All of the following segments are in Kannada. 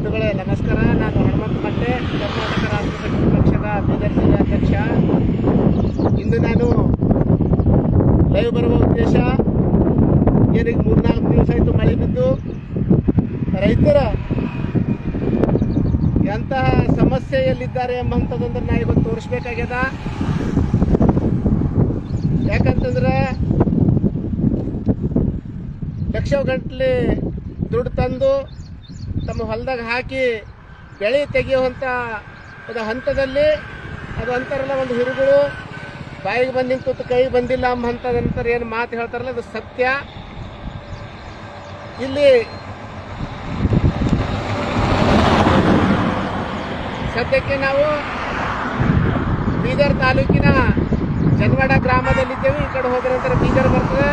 ಬಂಧುಗಳೇ, ನಮಸ್ಕಾರ. ನಾನು ಹನುಮಂತ ಮಟ್ಟೆ ಕರ್ನಾಟಕ ರಾಷ್ಟ್ರ ಪಕ್ಷದ ಬಿಜೆಪಿ ಅಧ್ಯಕ್ಷ. ಇಂದು ನಾನು ಲೈವ್ ಬರುವ ಉದ್ದೇಶ, ಏನೀಗ ಮೂರ್ನಾಲ್ಕು ದಿವಸ ಆಯಿತು ಮಳೆ ಬಿದ್ದು, ರೈತರ ಎಂತಹ ಸಮಸ್ಯೆಯಲ್ಲಿದ್ದಾರೆ ಎಂಬಂಥದ್ದಂದ್ರೆ ನಾ ಇವತ್ತು ತೋರಿಸ್ಬೇಕಾಗ್ಯದ. ಯಾಕಂತಂದ್ರೆ ಲಕ್ಷ ಗಂಟ್ಲೆ ದುಡ್ಡು ತಂದು ತಮ್ಮ ಹೊಲದಾಗ ಹಾಕಿ ಬೆಳೆ ತೆಗೆಯುವಂಥ ಒಂದು ಹಂತದಲ್ಲಿ ಅದು ಅಂತಾರಲ್ಲ, ಒಂದು ಹಿರುಗಳು ಬಾಯಿಗೆ ಬಂದು ನಿಂತು ಕೈಗೆ ಬಂದಿಲ್ಲ ಅಂಬ ನಂತರ ಏನು ಮಾತು ಹೇಳ್ತಾರಲ್ಲ, ಅದು ಸತ್ಯ. ಇಲ್ಲಿ ಸದ್ಯಕ್ಕೆ ನಾವು ಬೀದರ್ ತಾಲೂಕಿನ ಜನವಾಡ ಗ್ರಾಮದಲ್ಲಿದ್ದೇವೆ. ಈ ಕಡೆ ಹೋದ ನಂತರ ಬೀದರ್ ಬರ್ತದೆ.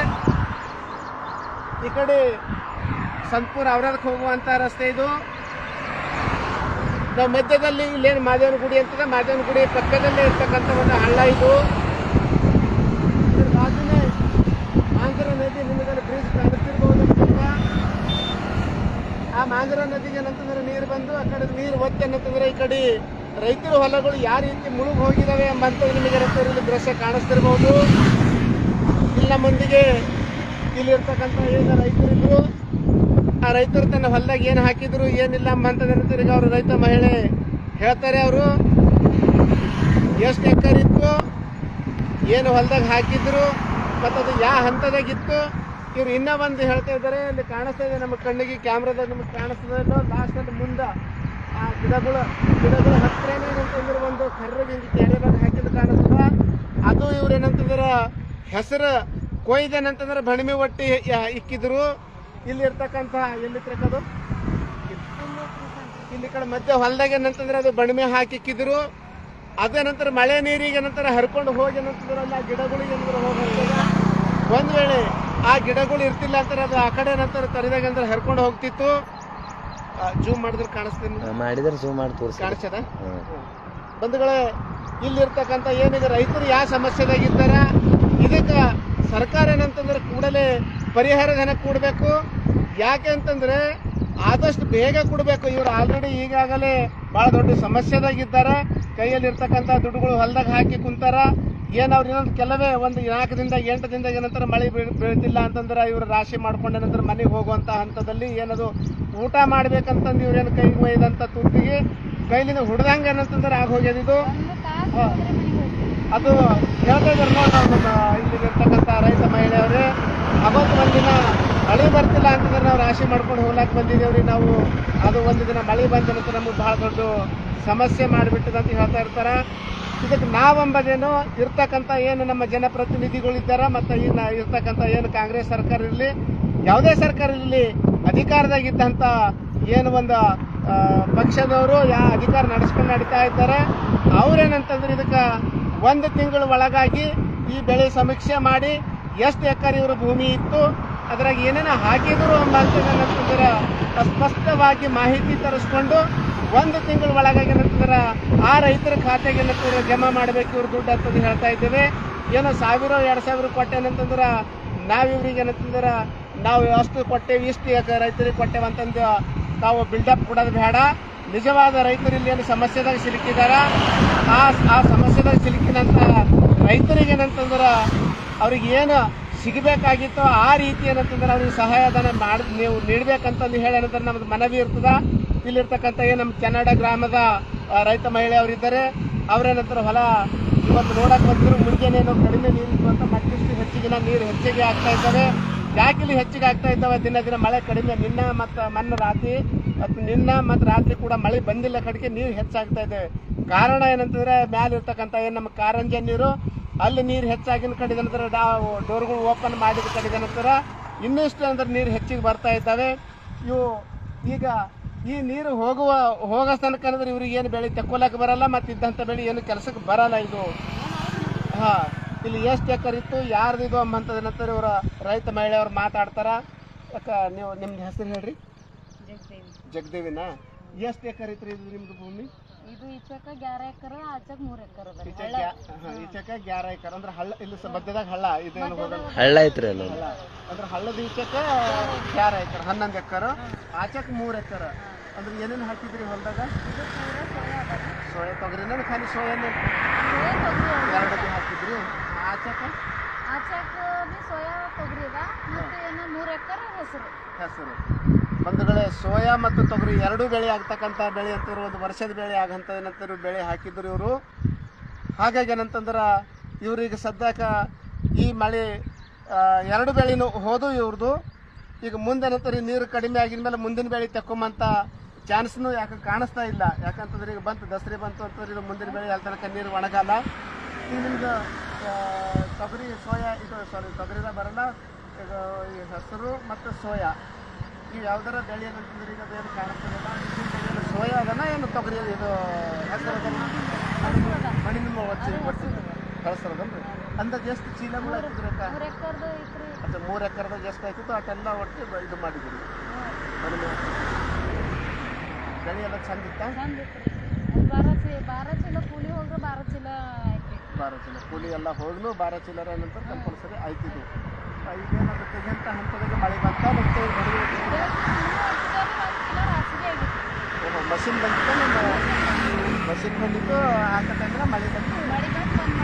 ಈ ಕಡೆ ಸಂತಪುರ ಔರಾದಕ್ಕೆ ಹೋಗುವಂಥ ರಸ್ತೆ ಇದು. ನಾವು ಮಧ್ಯದಲ್ಲಿ ಇಲ್ಲೇನು ಮಾದೇವನ ಗುಡಿ ಅಂತದೆ. ಮಾದೇವನ ಗುಡಿ ಪಕ್ಕದಲ್ಲೇ ಇರ್ತಕ್ಕಂಥ ಒಂದು ಹಳ್ಳ ಇದು. ಬಾಜುನೇ ಮಾಂಜರ ನದಿ ನಿಮಗೆಲ್ಲ ಬ್ರಿಡ್ಜ್ ಕಾಣಿಸ್ತಿರ್ಬೋದು? ಆ ಮಾಂಜರ ನದಿಗೆ ಏನಂತಂದ್ರೆ ನೀರು ಬಂದು, ಆ ಕಡೆ ನೀರು ಒತ್ತೆ ಏನಂತಂದ್ರೆ ಈ ಕಡೆ ರೈತರ ಹೊಲಗಳು ಯಾವ ರೀತಿ ಮುಳುಗ್ ಹೋಗಿದಾವೆ ಎಂಬಂಥದ್ದು ನಿಮಗೆ ರಸ್ತೆಯಲ್ಲಿ ದೃಶ್ಯ ಕಾಣಿಸ್ತಿರ್ಬೋದು. ಇಲ್ಲ ಮುಂದಿಗೆ ಇಲ್ಲಿರ್ತಕ್ಕಂಥ ಏನು ರೈತರಿದ್ರು ಆ ರೈತರು ತನ್ನ ಹೊಲದಾಗ ಏನು ಹಾಕಿದ್ರು, ಏನಿಲ್ಲ ಅಂತಂದ್ರೆ ಈಗ ಅವರು ರೈತ ಮಹಿಳೆ ಹೇಳ್ತಾರೆ ಅವರು. ಎಷ್ಟು ಎಕರೆ ಇತ್ತು, ಏನು ಹೊಲದಾಗ ಹಾಕಿದ್ರು, ಮತ್ತು ಅದು ಯಾವ ಹಂತದಾಗಿತ್ತು ಇವ್ರು ಇನ್ನೂ ಒಂದು ಹೇಳ್ತಾ ಇದ್ದಾರೆ. ಇಲ್ಲಿ ಕಾಣಿಸ್ತಾ ಇದೆ ನಮ್ಮ ಕಣ್ಣಿಗೆ ಕ್ಯಾಮ್ರಾದಾಗ ನಮಗೆ ಕಾಣಿಸ್ತದೆ ಲಾಸ್ಟಲ್ಲಿ ಮುಂದೆ ಆ ಗಿಡಗಳು, ಗಿಡಗಳ ಹತ್ರನೇ ಏನಂತಂದ್ರೆ ಒಂದು ಕರ್ರಗೆ ಹಿಂಗೆ ಕೆರೆದಾಗ ಹಾಕಿದ್ದು ಕಾಣಿಸ್ತದ ಅದು ಇವ್ರು ಏನಂತಂದ್ರೆ, ಹೆಸರು ಕೊಯ್ದೇನಂತಂದ್ರೆ ಬಣಿಮೆ ಒಟ್ಟಿ ಇಕ್ಕಿದ್ರು. ಇಲ್ಲಿ ಇರ್ತಕ್ಕಂಥ ತಿರ್ಕೋದು ಇಲ್ಲಿ ಕಡೆ ಮಧ್ಯ ಹೊಲದಾಗ ಏನಂತಂದ್ರೆ ಅದು ಬಣ್ಮೆ ಹಾಕಿ ಇಕ್ಕಿದ್ರು ಅದೇ ನಂತರ ಮಳೆ ನೀರಿಗೆ ನಂತರ ಹರ್ಕೊಂಡು ಹೋಗಿ ಏನಂತಂದ್ರೆ ಅಲ್ಲಿ ಆ ಗಿಡಗಳಿಗೆ ಏನಂದ್ರೆ ಹೋಗಿ ಒಂದು ಒಂದ್ ವೇಳೆ ಆ ಗಿಡಗಳು ಇರ್ತಿಲ್ಲ ಅಂತಾರೆ ಅದು ಆ ಕಡೆ ನಂತರ ತರಿದಾಗ ಅಂದ್ರೆ ಹರ್ಕೊಂಡು ಹೋಗ್ತಿತ್ತು. ಜೂಮ್ ಮಾಡಿದ್ರೆ ಕಾಣಿಸ್ತೀನಿ. ಮಾಡಿದ್ರೆ ಜೂಮ್ ಮಾಡಿ ತೋರಿಸಿ. ಕಾಣಿಸ್ತದ ಬಂಧುಗಳೇ ಇಲ್ಲಿರ್ತಕ್ಕಂಥ ಏನಿದೆ ರೈತರು ಯಾವ ಸಮಸ್ಯೆದಾಗಿದ್ದಾರ ಇದಕ್ಕೆ ಸರ್ಕಾರ ಏನಂತಂದ್ರೆ ಕೂಡಲೇ ಪರಿಹಾರ ಧನ ಕೊಡಬೇಕು. ಯಾಕೆ ಅಂತಂದ್ರೆ ಆದಷ್ಟು ಬೇಗ ಕೊಡಬೇಕು. ಇವರು ಆಲ್ರೆಡಿ ಈಗಾಗಲೇ ಭಾಳ ದೊಡ್ಡ ಸಮಸ್ಯೆದಾಗಿದ್ದಾರೆ. ಕೈಯಲ್ಲಿ ಇರ್ತಕ್ಕಂಥ ದುಡ್ಡುಗಳು ಹೊಲದಾಗ ಹಾಕಿ ಕುಂತಾರ. ಏನು ಅವ್ರು ಇನ್ನೊಂದು ಕೆಲವೇ ಒಂದು ನಾಲ್ಕು ದಿನದಾಗ ಎಂಟು ದಿನದಾಗ ಏನಂತಾರೆ ಮಳೆ ಬೀಳ್ ಬೀಳ್ತಿಲ್ಲ ಅಂತಂದ್ರೆ ಇವರು ರಾಶಿ ಮಾಡ್ಕೊಂಡ ನಂತರ ಮನೆಗೆ ಹೋಗುವಂಥ ಹಂತದಲ್ಲಿ ಏನದು ಊಟ ಮಾಡ್ಬೇಕಂತಂದು ಇವ್ರೇನು ಕೈಗೆ ಒಯ್ದಂಥ ತುಟ್ಟಿಗೆ ಕೈಲಿಂದ ಹುಡ್ದಂಗೆ ಏನಂತಂದ್ರೆ ಆಗ ಹೋಗ್ಯದ ಇದು. ಹಾ. ಅದು ಹೇಳ್ತಾ ಇದ್ದಾರೆ ನೋಡಿ ನಾವು ನಮ್ಮ ಇಲ್ಲಿ ಇರ್ತಕ್ಕಂಥ ರೈತ ಮಹಿಳೆಯವರೇ ಅವತ್ತು ಒಂದಿನ ಮಳೆ ಬರ್ತಿಲ್ಲ ಅಂತಂದ್ರೆ ನಾವು ರಾಶಿ ಮಾಡ್ಕೊಂಡು ಹೋಗ್ಲಾಕ್ ಬಂದಿದ್ದೇವ್ರಿ ನಾವು. ಅದು ಒಂದು ದಿನ ಮಳೆ ಬಂದ ನಂತರ ನಮಗೆ ಬಹಳ ದೊಡ್ಡ ಸಮಸ್ಯೆ ಮಾಡಿಬಿಟ್ಟದ ಅಂತ ಹೇಳ್ತಾ ಇರ್ತಾರೆ. ಇದಕ್ಕೆ ನಾವೆಂಬುದೇನು ಇರ್ತಕ್ಕಂಥ ಏನು ನಮ್ಮ ಜನಪ್ರತಿನಿಧಿಗಳಿದ್ದಾರೆ ಮತ್ತು ಇನ್ನು ಇರ್ತಕ್ಕಂಥ ಏನು ಕಾಂಗ್ರೆಸ್ ಸರ್ಕಾರ ಇರಲಿ, ಯಾವುದೇ ಸರ್ಕಾರ ಇರಲಿ ಅಧಿಕಾರದಾಗಿದ್ದಂಥ ಏನು ಒಂದು ಪಕ್ಷದವರು ಯಾ ಅಧಿಕಾರ ನಡೆಸ್ಕೊಂಡು ನಡೀತಾ ಇದ್ದಾರೆ. ಅವ್ರೇನಂತಂದ್ರೆ ಇದಕ್ಕೆ ಒಂದು ತಿಂಗಳ ಒಳಗಾಗಿ ಈ ಬೆಳೆ ಸಮೀಕ್ಷೆ ಮಾಡಿ ಎಷ್ಟು ಎಕರೆ ಇವರು ಭೂಮಿ ಇತ್ತು, ಅದ್ರಾಗ ಏನೇನು ಹಾಕಿದ್ರು ಅಂತಂದ್ರೆ ಸ್ಪಷ್ಟವಾಗಿ ಮಾಹಿತಿ ತರಿಸ್ಕೊಂಡು ಒಂದು ತಿಂಗಳ ಒಳಗಾಗಿ ಏನಂತಂದ್ರೆ ಆ ರೈತರ ಖಾತೆಗೆ ಏನಂತಂದ್ರೆ ಜಮಾ ಮಾಡಬೇಕು, ಇವ್ರ ದುಡ್ಡು ಅಂತಂದು ಹೇಳ್ತಾ ಇದ್ದೇವೆ. ಏನೋ ಸಾವಿರ, ಎರಡು ಸಾವಿರ ಕೊಟ್ಟೇನಂತಂದ್ರೆ ನಾವು ಇವ್ರಿಗೆ ಏನಂತಂದ್ರೆ ನಾವು ಅಷ್ಟು ಕೊಟ್ಟೇವಿ, ಇಷ್ಟು ರೈತರಿಗೆ ಕೊಟ್ಟೇವಂತಂದು ತಾವು ಬಿಲ್ಡಪ್ ಕೊಡೋದು ಬೇಡ. ನಿಜವಾದ ರೈತರು ಇಲ್ಲಿ ಏನು ಸಮಸ್ಯೆದಾಗ ಸಿಲುಕಿದಾರ. ಆ ಆ ಸಮಸ್ಯೆದಾಗ ಸಿಲುಕಿನಂತ ರೈತರಿಗೆ ಏನಂತಂದ್ರೆ ಅವ್ರಿಗೆ ಏನು ಸಿಗಬೇಕಾಗಿತ್ತು ಆ ರೀತಿ ಏನಂತಂದ್ರೆ ಅವ್ರಿಗೆ ಸಹಾಯಧನ ಮಾಡಿ, ನೀವು ನೀಡ್ಬೇಕಂತಂದು ಹೇಳಿ ಏನಂದ್ರೆ ನಮ್ದು ಮನವಿ ಇರ್ತದ. ಇಲ್ಲಿರ್ತಕ್ಕಂಥ ಏನು ನಮ್ಮ ಕನ್ನಡ ಗ್ರಾಮದ ರೈತ ರೈತ ಮಹಿಳೆಯವರಿದ್ದಾರೆ ಅವರೇನಂತಾರೆ ಹೊಲ ಇವತ್ತು ನೋಡಕ್ ಬಂದಿದ್ರು ಮುಂಜಾನೇನು ಕಡಿಮೆ ನೀರು ಅಂತ ಮತ್ತಿಷ್ಟು ಹೆಚ್ಚಿಗಿನ ನೀರು ಹೆಚ್ಚಿಗೆ ಆಗ್ತಾ ಇದ್ದಾವೆ. ಯಾಕೆ ಇಲ್ಲಿ ಹೆಚ್ಚಿಗೆ ಆಗ್ತಾ ಇದ್ದಾವೆ? ದಿನ ದಿನ ಮಳೆ ಕಡಿಮೆ. ನಿನ್ನ ಮತ್ತು ಮೊನ್ನೆ ರಾತ್ರಿ ಮತ್ತು ನಿನ್ನ ಮತ್ತು ರಾತ್ರಿ ಕೂಡ ಮಳೆ ಬಂದಿಲ್ಲ ಕಡೆಗೆ ನೀರು ಹೆಚ್ಚಾಗ್ತಾ ಇದೆ. ಕಾರಣ ಏನಂತಂದ್ರೆ ಮ್ಯಾಲೆ ಇರ್ತಕ್ಕಂಥ ಏನು ನಮ್ಮ ಕಾರಂಜಿ ನೀರು, ಅಲ್ಲಿ ನೀರು ಹೆಚ್ಚಾಗಿನ ಕಡೆಗೆ ನಂತರ ಡೋರ್ಗಳು ಓಪನ್ ಮಾಡಿದ ಕಡೆಗೆ ನಂತರ ಇನ್ನಿಷ್ಟು ಅಂದ್ರೆ ನೀರು ಹೆಚ್ಚಿಗೆ ಬರ್ತಾ ಇದ್ದಾವೆ. ಇವು ಈಗ ಈ ನೀರು ಹೋಗುವ, ಹೋಗೋ ತನಕ ಅಂದ್ರೆ ಇವ್ರಿಗೆ ಏನು ಬೆಳೆ ತಕ್ಕೊಳಕ್ಕೆ ಬರಲ್ಲ ಮತ್ತು ಇದ್ದಂಥ ಬೆಳೆ ಏನು ಕೆಲಸಕ್ಕೆ ಬರಲ್ಲ ಇದು. ಹಾಂ, ಇಲ್ಲಿ ಎಷ್ಟು ಎಕರೆ ಇತ್ತು, ಯಾರ್ದು ಇದು ನಂತರ ಇವರ ರೈತ ಮಹಿಳೆಯವರು ಮಾತಾಡ್ತಾರೆ. ಯಾಕ ನೀವು ನಿಮ್ದು ಹೆಸರು ಹೇಳ್ರಿ. ಜಗದೇವಿನ? ಎಷ್ಟು ಎಕರೆ ಐತ್ರಿ ಇದು ನಿಮ್ದು ಭೂಮಿ? ಇದು ಈಚಕ ಗ್ಯಾರ ಎಕರ ಆಚಕ ಮೂರ್ ಎಕರ ಅದ ಈಚೆ ಗ್ಯಾ- ಹಾ, ಈಚೆಕ ಗ್ಯಾರ ಎಕರೆ. ಅಂದ್ರೆ ಹಳ್ಳ ಇಲ್ಲ ಸ- ಮಧ್ಯದಾಗ ಹಳ್ಳ ಇದೇನು ಹಳ್ಳ ಐತ್ರಿ ಅಲ್ಲ ಹಳ್ಳ. ಅಂದ್ರೆ ಹಳ್ಳದ ಈಚಕ ಗ್ಯಾರ ಎಕರೆ ಹನ್ನೊಂದು ಎಕರೆ. ಆಚಕ್ ಮೂರು ಎಕರೆ. ಅಂದ್ರೆ ಏನೇನು ಹಾಕಿದ್ರಿ ಹೊಲದಾಗ? ಸೋಯಾ ತೊಗರಿನ ಖಾಲಿ ಸೋಯಾನೇ ಸೋಯಾ ತೊಗರಿ ಎರಡು ಹಾಕಿದ್ರಿ. ಆಚಕ ಆಚಕ ಸೋಯಾ ತೊಗರಿ ಅದ. ಮತ್ತು ಏನು ಮೂರು ಎಕರೆ ಹೆಸರು. ಹೆಸರು. ಸೋಯಾ ಮತ್ತು ತೊಗರಿ ಎರಡೂ ಬೆಳೆ ಆಗ್ತಕ್ಕಂಥ ಬೆಳೆ ಅಂತ ಒಂದು ವರ್ಷದ ಬೆಳೆ ಏನಂತಾರೆ ಬೆಳೆ ಹಾಕಿದ್ರು ಇವರು. ಹಾಗಾಗಿ ಏನಂತಂದ್ರೆ ಇವ್ರಿಗೆ ಸದ್ಯಕ್ಕೆ ಈ ಮಳೆ ಎರಡು ಬೆಳೆನೂ ಹೋದು ಇವ್ರದ್ದು ಈಗ ಮುಂದೆ ನೀರು ಕಡಿಮೆ ಆಗಿದ ಮೇಲೆ ಮುಂದಿನ ಬೆಳೆ ತಕ್ಕೊಂಬಂತ ಚಾನ್ಸ್ನು ಯಾಕೆ ಕಾಣಿಸ್ತಾ ಇಲ್ಲ. ಯಾಕಂತಂದ್ರೆ ಈಗ ಬಂತು, ದಸರೆ ಬಂತು ಅಂತಂದ್ರೆ ಇದು ಮುಂದಿನ ಬೆಳೆ ಅಲ್ಲಿ ತನಕ ನೀರು ಒಣಗಲ್ಲ. ಈಗ ನಿಮ್ದು ತೊಗರಿ, ಸೋಯಾ ಇದು ಸಾರಿ ತೊಗರಿದ ಬರಲ್ಲ. ಈಗ ಈ ಹೆಸರು ಮತ್ತು ಸೋಯಾ. ಯಾವ್ದಾರ ಬೆಳೆ ಏನಂತಂದ್ರೆ ಈಗ ಅದೇನು ಕಾಣಿಸ್ತದಲ್ಲ ಸೋಯಾ ಏನು ತೊಗರಿ ಇದು ಹೆಸರು ಅದನ್ನ? ಅಂದಾಜು ಎಷ್ಟು ಚೀಲಗಳು ಹಾಕಿದ್ರಿ ಅಕ್ಕ? ಅದು ಮೂರು ಎಕರೆದಾಗ ಎಷ್ಟು ಆಯ್ತಿತ್ತು ಅಟೆಲ್ಲ ಒಟ್ಟು ಇದು ಬೆಳೆ ಎಲ್ಲ ಚಂದ ಇತ್ತ? ಬಾರ ಚೀ ಬಾರ ಚೀಲ ಕೂಲಿ ಹೋದ್ರೆ ಬಾರ ಚೀಲ ಬಾರ ಚೀಲ ಕೂಲಿ ಎಲ್ಲ ಹೋಗ್ನು ಬಾರ ಚೀಲರ ಏನಂತ ಕಂಪಲ್ಸರಿ ಆಯ್ತಿದ್ವು. ಈಗೇನಾದ್ರು ತೆಗೆಂತ ಹಂತದಾಗ ಮಳೆ ಬಂತ ಮತ್ತೆ ಮಷಿನ್ ಬಂದಿತ್ತು ನಿಮ್ಮ ಮಷಿನ್ ಬಂದಿತ್ತು ಆ ಟೈಮ್ನ ಮಳೆ ಬಂತು. ಮಳೆ ಬಂದು ಬಂದ್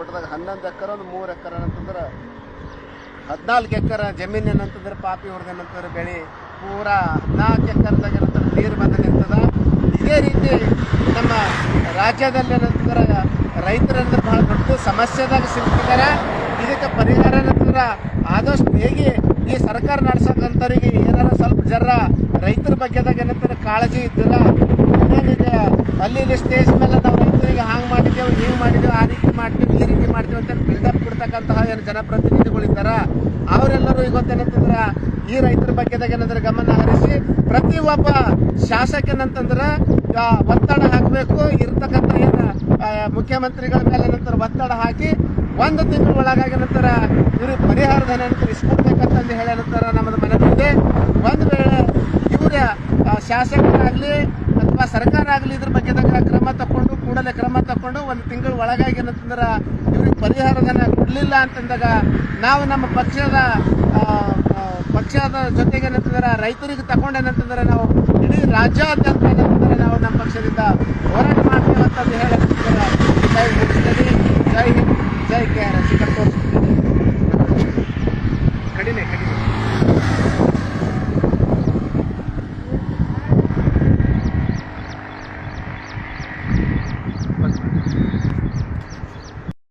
ಒಟ್ಟದಾಗ ಹನ್ನೊಂದು ಎಕರೆ ಒಂದು ಮೂರು ಎಕರೆ ಅಂತಂದ್ರೆ ಹದಿನಾಲ್ಕು ಎಕರೆ ಜಮೀನು ಏನಂತಂದ್ರೆ ಪಾಪಿ ಹೊಡೆದೇನಂತಂದ್ರೆ ಬೆಳೆ ಪೂರಾ ಹದಿನಾಲ್ಕು ಎಕರೆದಾಗ ಏನಂತಂದ್ರೆ ನೀರು ಬಂದ ನಿಂತದ ಇದೇ ರೀತಿ ನಮ್ಮ ರಾಜ್ಯದಲ್ಲಿ ಏನಂತಂದ್ರೆ ರೈತರಂದ್ರೆ ಬಹಳ ದೊಡ್ಡ ಸಮಸ್ಯೆದಾಗ ಸಿಗ್ತಿದ್ದಾರೆ ಇದಕ್ಕೆ ಪರಿಹಾರ ಏನಂತಂದ್ರೆ ಆದಷ್ಟು ಹೇಗೆ ಈ ಸರ್ಕಾರ ನಡ್ಸಕ್ಕಂಥವ್ರಿಗೆ ಏನಾರ ಸ್ವಲ್ಪ ಜರ ರೈತರ ಬಗ್ಗೆದಾಗ ಏನಂತಂದ್ರೆ ಕಾಳಜಿ ಇದ್ದಿಲ್ಲ. ಅಲ್ಲಿ ಸ್ಟೇಜ್ ಮೇಲೆ ನಾವು ರೈತರಿಗೆ ಹಾಂಗ್ ಮಾಡಿದ್ದೇವೆ ಹೀಗೆ ಮಾಡಿದ್ದೇವೆ, ಆ ರೀತಿ ಮಾಡ್ತೀವಿ ಅಂತ ಬಿಲ್ಡಪ್ ಕೊಡ್ತಕ್ಕಂತಹ ಏನು ಜನಪ್ರತಿನಿಧಿಗಳು ಇದ್ದಾರ? ಅವರೆಲ್ಲರೂ ಗೊತ್ತೇನಂತಂದ್ರ ಈ ರೈತರ ಬಗ್ಗೆದಾಗ ಏನಂದ್ರೆ ಗಮನ ಹರಿಸಿ ಪ್ರತಿ ಒಬ್ಬ ಶಾಸಕನಂತಂದ್ರ ಆ, ಒತ್ತಡ ಹಾಕಬೇಕು. ಇರ್ತಕ್ಕಂಥ ಏನು ಮುಖ್ಯಮಂತ್ರಿಗಳ ಮೇಲೆ ಏನಂತಾರೆ ಒತ್ತಡ ಹಾಕಿ ಒಂದು ತಿಂಗಳ ಒಳಗಾಗಿ ನಂತರ ಇವ್ರಿಗೆ ಪರಿಹಾರ ಧನ ಅಂತ ಇಸ್ಕೊಡ್ಬೇಕಂತಂದು ಹೇಳಿ ನಂತರ ನಮ್ಮದು ಮನವಿ ಇದೆ ಒಂದು ವೇಳೆ ಇವರ ಶಾಸಕರಾಗಲಿ ಅಥವಾ ಸರ್ಕಾರ ಆಗಲಿ ಇದ್ರ ಬಗ್ಗೆ ಕ್ರಮ ತಕೊಂಡು ಕೂಡಲೇ ಕ್ರಮ ತಗೊಂಡು ಒಂದು ತಿಂಗಳ ಒಳಗಾಗಿ ಏನಂತಂದ್ರೆ ಇವ್ರಿಗೆ ಪರಿಹಾರ ಧನ ಕೊಡಲಿಲ್ಲ ಅಂತಂದಾಗ ನಾವು ನಮ್ಮ ಪಕ್ಷದ ಪಕ್ಷದ ಜೊತೆಗೆ ಏನಂತಂದ್ರೆ ರೈತರಿಗೆ ತಗೊಂಡೇನಂತಂದ್ರೆ ನಾವು ಇಡೀ ರಾಜ್ಯಾದ್ಯಂತ ಏನಂತಂದ್ರೆ ನಾವು ನಮ್ಮ ಪಕ್ಷದಿಂದ ಹೋರಾಟ ಮಾಡ್ತೇವೆ ಅಂತಂದು ಹೇಳಿ ಜೈ ಮುಗಿಸ್ತೀನಿ ಜೈ ಹಿಂದ್, ಜೈ ಕೆ ಆರ್